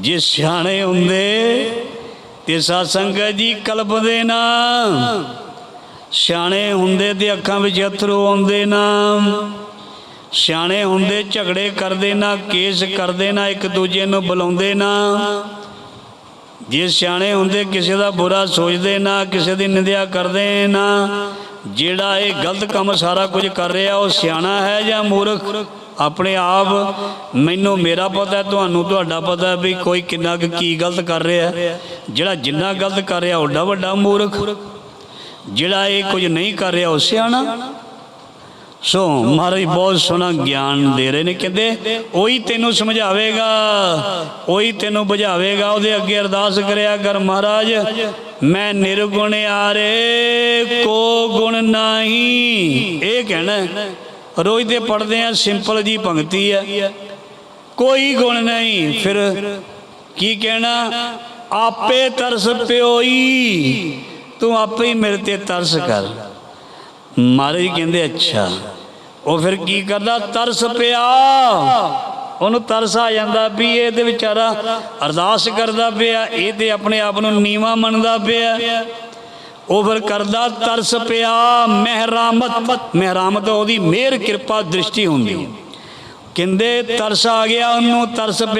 ਜੇ ਸਿਆਣੇ ਹੁੰਦੇ ਤੇ ਸਾਧ ਸੰਗਤ ਜੀ ਕਲਪਦੇ ਨਾ ਸਿਆਣੇ ਹੁੰਦੇ ਤੇ ਅੱਖਾਂ ਵਿੱਚ ਅਥਰੂ ਆਉਂਦੇ ਨਾ ਸਿਆਣੇ ਹੁੰਦੇ ਝਗੜੇ ਕਰਦੇ ਨਾ, ਕੇਸ ਕਰਦੇ ਨਾ, ਇੱਕ ਦੂਜੇ ਨੂੰ ਬੁਲਾਉਂਦੇ ਨਾ ਜੇ ਸਿਆਣੇ ਹੁੰਦੇ ਕਿਸੇ ਦਾ ਬੁਰਾ ਸੋਚਦੇ ਨਾ, ਕਿਸੇ ਦੀ ਨਿੰਦਿਆ ਕਰਦੇ ਨਾ ਜਿਹੜਾ ਇਹ ਗਲਤ ਕੰਮ ਸਾਰਾ ਕੁਝ ਕਰ ਰਿਹਾ ਉਹ ਸਿਆਣਾ ਹੈ ਜਾਂ ਮੂਰਖ? ਆਪਣੇ ਆਪ ਮੈਨੂੰ ਮੇਰਾ ਪਤਾ ਹੈ, ਤੁਹਾਨੂੰ ਤੁਹਾਡਾ ਪਤਾ ਹੈ ਵੀ ਕੋਈ ਕਿੰਨਾ ਕੁ ਕੀ ਗਲਤ ਕਰ ਰਿਹਾ ਹੈ। ਜਿਹੜਾ ਜਿੰਨਾ ਗਲਤ ਕਰ ਰਿਹਾ ਓਡਾ ਵੱਡਾ ਮੂਰਖ। ਜਿਹੜਾ ਇਹ ਕੁਝ ਨਹੀਂ ਕਰ ਰਿਹਾ ਉਹ ਸਿਆਣਾ। ਸੋ ਮਹਾਰਾਜ ਬਹੁਤ ਸੋਹਣਾ ਗਿਆਨ ਦੇ ਰਹੇ ਨੇ। ਕਹਿੰਦੇ ਉਹੀ ਤੈਨੂੰ ਸਮਝਾਵੇਗਾ ਉਹੀ ਤੈਨੂੰ ਬੁਝਾਵੇਗਾ ਉਹਦੇ ਅੱਗੇ ਅਰਦਾਸ ਕਰਿਆ ਕਰ ਮਹਾਰਾਜ। ਮੈਂ ਨਿਰਗੁਣ ਆਰੇ ਕੋ ਗੁਣ ਨਹੀਂ। ਇਹ ਕਹਿਣਾ ਰੋਜ਼ ਦੇ ਪੜਦੇ ਆ ਸਿੰਪਲ ਜੀ ਪੰਕਤੀ ਹੈ। ਕੋਈ ਗੁਣ ਨਹੀਂ, ਫਿਰ ਕੀ ਕਹਿਣਾ? ਆਪੇ ਤਰਸ ਪਿਓਈ, ਤੂੰ ਆਪੇ ਹੀ ਮੇਰੇ ਤੇ ਤਰਸ ਕਰ। ਮਹਾਰਾਜ ਕਹਿੰਦੇ, ਅੱਛਾ। ਉਹ ਫਿਰ ਕੀ ਕਰਦਾ? ਤਰਸ ਪਿਆ। ਉਹਨੂੰ ਤਰਸ ਆ ਜਾਂਦਾ ਵੀ ਇਹ ਤੇ ਵਿਚਾਰਾ ਅਰਦਾਸ ਕਰਦਾ ਪਿਆ, ਇਹ ਤੇ ਆਪਣੇ ਆਪ ਨੂੰ ਨੀਵਾ ਮੰਨਦਾ ਪਿਆ। ਉਹ ਫਿਰ ਕਰਦਾ ਤਰਸ ਪਿਆ, ਮਹਿਰਾਮਤ। ਮਹਿਰਾਮਤ ਉਹਦੀ ਮਿਹਰ ਕਿਰਪਾ ਦ੍ਰਿਸ਼ਟੀ ਹੁੰਦੀ। ਕਹਿੰਦੇ ਤਰਸ ਆ ਗਿਆ ਉਹਨੂੰ, ਤਰਸ ਪਿਆ।